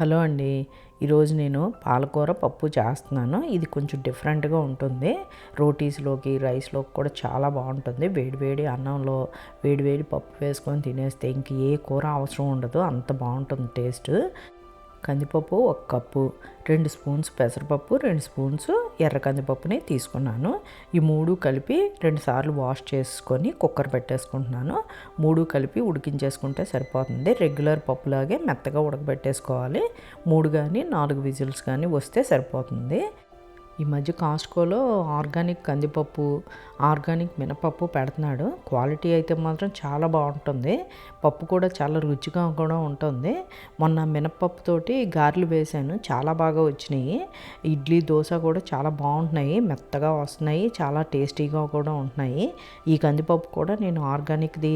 Hello అండి. ఈరోజు నేను పాలకూర పప్పు చేస్తున్నాను. ఇది కొంచెం డిఫరెంట్గా ఉంటుంది. రోటీస్లోకి రైస్లోకి కూడా చాలా బాగుంటుంది. వేడివేడి అన్నంలో వేడివేడి పప్పు వేసుకొని తినేస్తే ఇంక ఏ కూర అవసరం ఉండదు. అంత బాగుంటుంది టేస్ట్. కందిపప్పు ఒక కప్పు రెండు స్పూన్స్ పెసరపప్పు రెండు స్పూన్స్ ఎర్ర కందిపప్పుని తీసుకున్నాను. ఈ మూడు కలిపి రెండుసార్లు వాష్ చేసుకొని కుక్కర్ పెట్టేసుకుంటున్నాను. మూడు కలిపి ఉడికించేసుకుంటే సరిపోతుంది. రెగ్యులర్ పప్పులాగే మెత్తగా ఉడకబెట్టేసుకోవాలి. మూడు కానీ నాలుగు విజిల్స్ కానీ వస్తే సరిపోతుంది. ఈ మధ్య కాస్ట్కోలో ఆర్గానిక్ కందిపప్పు ఆర్గానిక్ మినపప్పు పెడుతున్నాడు. క్వాలిటీ అయితే మాత్రం చాలా బాగుంటుంది. పప్పు కూడా చాలా రుచిగా కూడా ఉంటుంది. మొన్న మినపప్పుతోటి గారెలు వేశాను చాలా బాగా వచ్చినాయి. ఇడ్లీ దోశ కూడా చాలా బాగుంటున్నాయి. మెత్తగా వస్తున్నాయి. చాలా టేస్టీగా కూడా ఉంటున్నాయి. ఈ కందిపప్పు కూడా నేను ఆర్గానిక్ది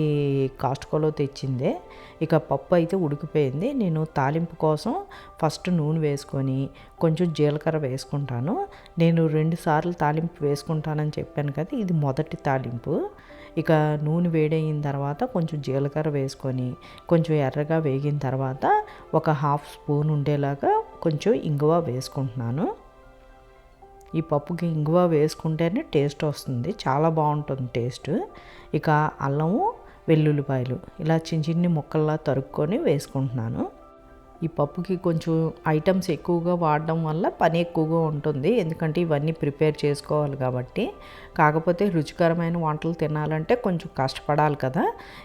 కాస్ట్కోలో తెచ్చిందే. ఇక పప్పు అయితే ఉడికిపోయింది. నేను తాలింపు కోసం ఫస్ట్ నూనె వేసుకొని కొంచెం జీలకర్ర వేసుకుంటాను. నేను రెండు సార్లు తాలింపు వేసుకుంటానని చెప్పాను కదా ఇది మొదటి తాలింపు. ఇక నూనె వేడైన తర్వాత కొంచెం జీలకర్ర వేసుకొని కొంచెం ఎర్రగా వేగిన తర్వాత ఒక హాఫ్ స్పూన్ ఉండేలాగా కొంచెం ఇంగువ వేసుకుంటున్నాను. ఈ పప్పుకి ఇంగువ వేసుకుంటేనే టేస్ట్ వస్తుంది చాలా బాగుంటుంది టేస్ట్. ఇక అల్లము వెల్లుల్లిపాయలు ఇలా చిన్న చిన్ని ముక్కల్లా తరుక్కొని వేసుకుంటున్నాను. ఈ పప్పుకి కొంచెం ఐటమ్స్ ఎక్కువగా వాడడం వల్ల పని ఎక్కువగా ఉంటుంది. ఎందుకంటే ఇవన్నీ ప్రిపేర్ చేసుకోవాలి కాబట్టి. కాకపోతే రుచికరమైన వంటలు తినాలంటే కొంచెం కష్టపడాలి కదా.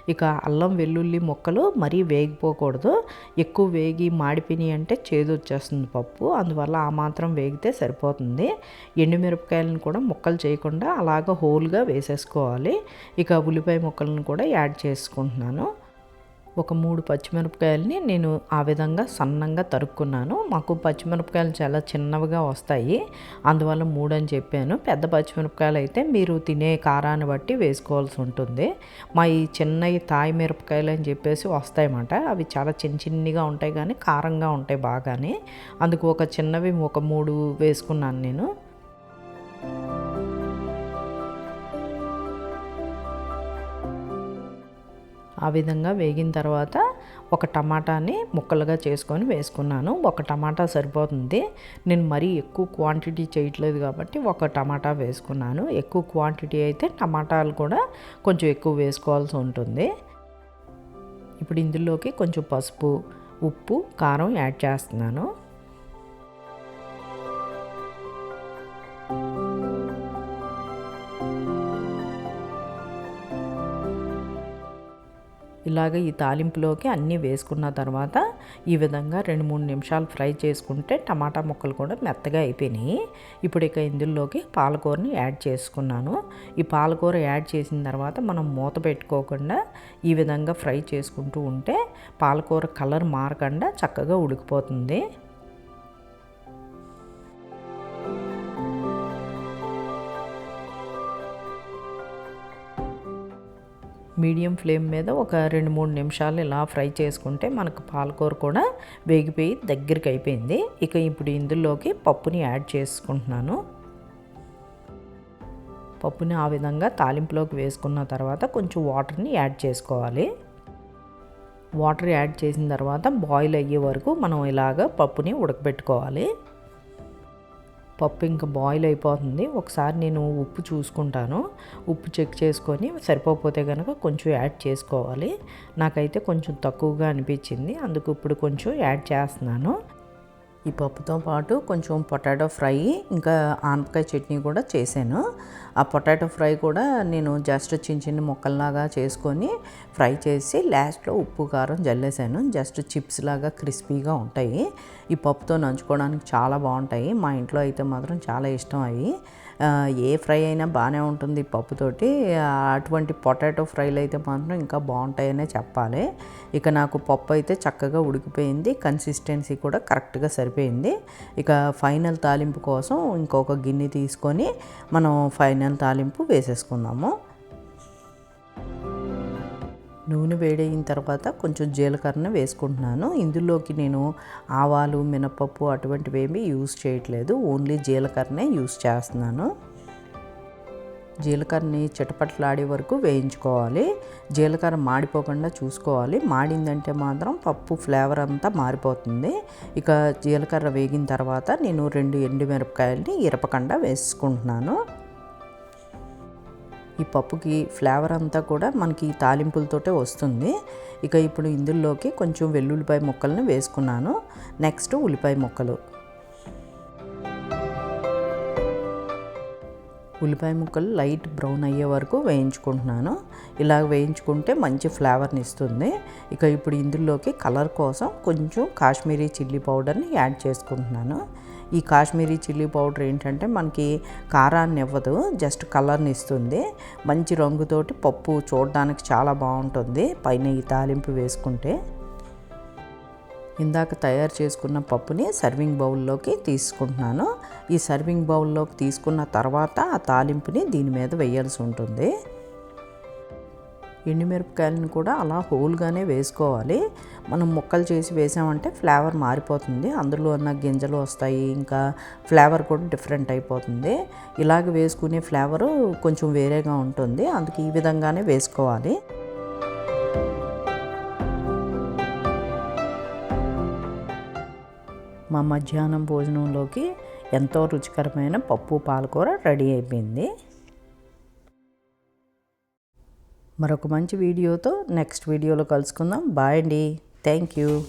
ఇక అల్లం వెల్లుల్లి ముక్కలు మరీ వేగిపోకూడదు. ఎక్కువ వేగి మాడిపోయి అంటే చేదు వచ్చేస్తుంది పప్పు. అందువల్ల ఆ మాత్రం వేగితే సరిపోతుంది. ఎండుమిరపకాయలను కూడా ముక్కలు చేయకుండా అలాగ హోల్గా వేసేసుకోవాలి. ఇక ఉల్లిపాయ ముక్కలను కూడా యాడ్ చేసుకుంటున్నాను. ఒక మూడు పచ్చిమిరపకాయలని నేను ఆ విధంగా సన్నంగా తరుక్కున్నాను. మాకు పచ్చిమిరపకాయలు చాలా చిన్నవిగా వస్తాయి. అందువల్ల మూడు అని చెప్పాను. పెద్ద పచ్చిమిరపకాయలు అయితే మీరు తినే కారాన్ని బట్టి వేసుకోవాల్సి ఉంటుంది. మా ఈ చిన్నవి తాయి మిరపకాయలు అని చెప్పేసి వస్తాయన్నమాట. అవి చాలా చిన్న చిన్నగా ఉంటాయి కానీ కారంగా ఉంటాయి బాగానే. అందుకు ఒక చిన్నవి ఒక మూడు వేసుకున్నాను నేను. ఆ విధంగా వేగిన తర్వాత ఒక టమాటాని ముక్కలుగా చేసుకొని వేసుకున్నాను. ఒక టమాటా సరిపోతుంది. నేను మరీ ఎక్కువ క్వాంటిటీ చేయట్లేదు కాబట్టి ఒక టమాటా వేసుకున్నాను. ఎక్కువ క్వాంటిటీ అయితే టమాటాలు కూడా కొంచెం ఎక్కువ వేసుకోవాల్సి ఉంటుంది. ఇప్పుడు ఇందులోకి కొంచెం పసుపు ఉప్పు కారం యాడ్ చేస్తున్నాను. ఇలాగ ఈ తాలింపులోకి అన్నీ వేసుకున్న తర్వాత ఈ విధంగా రెండు మూడు నిమిషాలు ఫ్రై చేసుకుంటే టమాటా ముక్కలు కూడా మెత్తగా అయిపోయినాయి. ఇప్పుడు ఇక ఇందులోకి పాలకూరని యాడ్ చేసుకున్నాను. ఈ పాలకూర యాడ్ చేసిన తర్వాత మనం మూత పెట్టుకోకుండా ఈ విధంగా ఫ్రై చేసుకుంటూ ఉంటే పాలకూర కలర్ మారకుండా చక్కగా ఉడికిపోతుంది. మీడియం ఫ్లేమ్ మీద ఒక రెండు మూడు నిమిషాలు ఇలా ఫ్రై చేసుకుంటే మనకు పాలకూర కూడా వేగిపోయి దగ్గరికి అయిపోయింది. ఇక ఇప్పుడు ఇందులోకి పప్పుని యాడ్ చేసుకుంటున్నాను. పప్పుని ఆ విధంగా తాలింపులోకి వేసుకున్న తర్వాత కొంచెం వాటర్ని యాడ్ చేసుకోవాలి. వాటర్ యాడ్ చేసిన తర్వాత బాయిల్ అయ్యే వరకు మనం ఇలాగ పప్పుని ఉడకబెట్టుకోవాలి. పప్పు ఇంకా బాయిల్ అయిపోతుంది. ఒకసారి నేను ఉప్పు చూసుకుంటాను. ఉప్పు చెక్ చేసుకొని సరిపోతే కనుక కొంచెం యాడ్ చేసుకోవాలి. నాకైతే కొంచెం తక్కువగా అనిపించింది. అందుకు ఇప్పుడు కొంచెం యాడ్ చేస్తున్నాను. ఈ పప్పుతో పాటు కొంచెం పొటాటో ఫ్రై ఇంకా ఆనపకాయ చట్నీ కూడా చేశాను. ఆ పొటాటో ఫ్రై కూడా నేను జస్ట్ చిన్న చిన్న ముక్కల్లాగా చేసుకొని ఫ్రై చేసి లాస్ట్లో ఉప్పు కారం జల్లేసాను. జస్ట్ చిప్స్ లాగా క్రిస్పీగా ఉంటాయి. ఈ పప్పుతో నంచుకోవడానికి చాలా బాగుంటాయి. మా ఇంట్లో అయితే మాత్రం చాలా ఇష్టం అవి. ఏ ఫ్రై అయినా బాగానే ఉంటుంది పప్పుతోటి. అటువంటి పొటాటో ఫ్రైలు అయితే మాత్రం ఇంకా బాగుంటాయనే చెప్పాలి. ఇక నాకు పప్పు అయితే చక్కగా ఉడికిపోయింది. కన్సిస్టెన్సీ కూడా కరెక్ట్గా సరిపోయింది. ఇక ఫైనల్ తాలింపు కోసం ఇంకొక గిన్నె తీసుకొని మనం ఫైనల్ తాలింపు వేసేసుకుందాము. నూనె వేడైన తర్వాత కొంచెం జీలకర్రను వేసుకుంటున్నాను. ఇందులోకి నేను ఆవాలు మినపప్పు అటువంటివి ఏమీ యూజ్ చేయట్లేదు. ఓన్లీ జీలకర్రనే యూస్ చేస్తున్నాను. జీలకర్రని చిటపట్లాడే వరకు వేయించుకోవాలి. జీలకర్ర మాడిపోకుండా చూసుకోవాలి. మాడిందంటే మాత్రం పప్పు ఫ్లేవర్ అంతా మారిపోతుంది. ఇక జీలకర్ర వేగిన తర్వాత నేను రెండు ఎండుమిరపకాయలని ఇరపకుండా వేసుకుంటున్నాను. ఈ పప్పుకి ఫ్లేవర్ అంతా కూడా మనకి తాలింపులతోటే వస్తుంది. ఇక ఇప్పుడు ఇందులోకి కొంచెం వెల్లుల్లిపాయ ముక్కలను వేసుకున్నాను. నెక్స్ట్ ఉల్లిపాయ ముక్కలు. ఉల్లిపాయ ముక్కలు లైట్ బ్రౌన్ అయ్యే వరకు వేయించుకుంటున్నాను. ఇలా వేయించుకుంటే మంచి ఫ్లేవర్ని ఇస్తుంది. ఇక ఇప్పుడు ఇందులోకి కలర్ కోసం కొంచెం కాశ్మీరీ చిల్లీ పౌడర్ని యాడ్ చేసుకుంటున్నాను. ఈ కాశ్మీరీ చిల్లీ పౌడర్ ఏంటంటే మనకి కారాన్ని ఇవ్వదు జస్ట్ కలర్ని ఇస్తుంది. మంచి రంగుతోటి పప్పు చూడడానికి చాలా బాగుంటుంది. పైన ఈ తాలింపు వేసుకుంటే ఇందాక తయారు చేసుకున్న పప్పుని సర్వింగ్ బౌల్లోకి తీసుకుంటున్నాను. ఈ సర్వింగ్ బౌల్లోకి తీసుకున్న తర్వాత ఆ తాలింపుని దీని మీద వేయాల్సి ఉంటుంది. ఎండుమిరపకాయలను కూడా అలా హోల్గానే వేసుకోవాలి. మనం ముక్కలు చేసి వేసామంటే ఫ్లేవర్ మారిపోతుంది. అందులో ఉన్న గింజలు వస్తాయి. ఇంకా ఫ్లేవర్ కూడా డిఫరెంట్ అయిపోతుంది. ఇలాగ వేసుకునే ఫ్లేవరు కొంచెం వేరేగా ఉంటుంది. అందుకే ఈ విధంగానే వేసుకోవాలి. మా మధ్యాహ్నం భోజనంలోకి ఎంతో రుచికరమైన పప్పు పాలకూర రెడీ అయిపోయింది. మరొక మంచి వీడియోతో నెక్స్ట్ వీడియోలో కలుసుకుందాం. బాయ్ అండి. Thank you.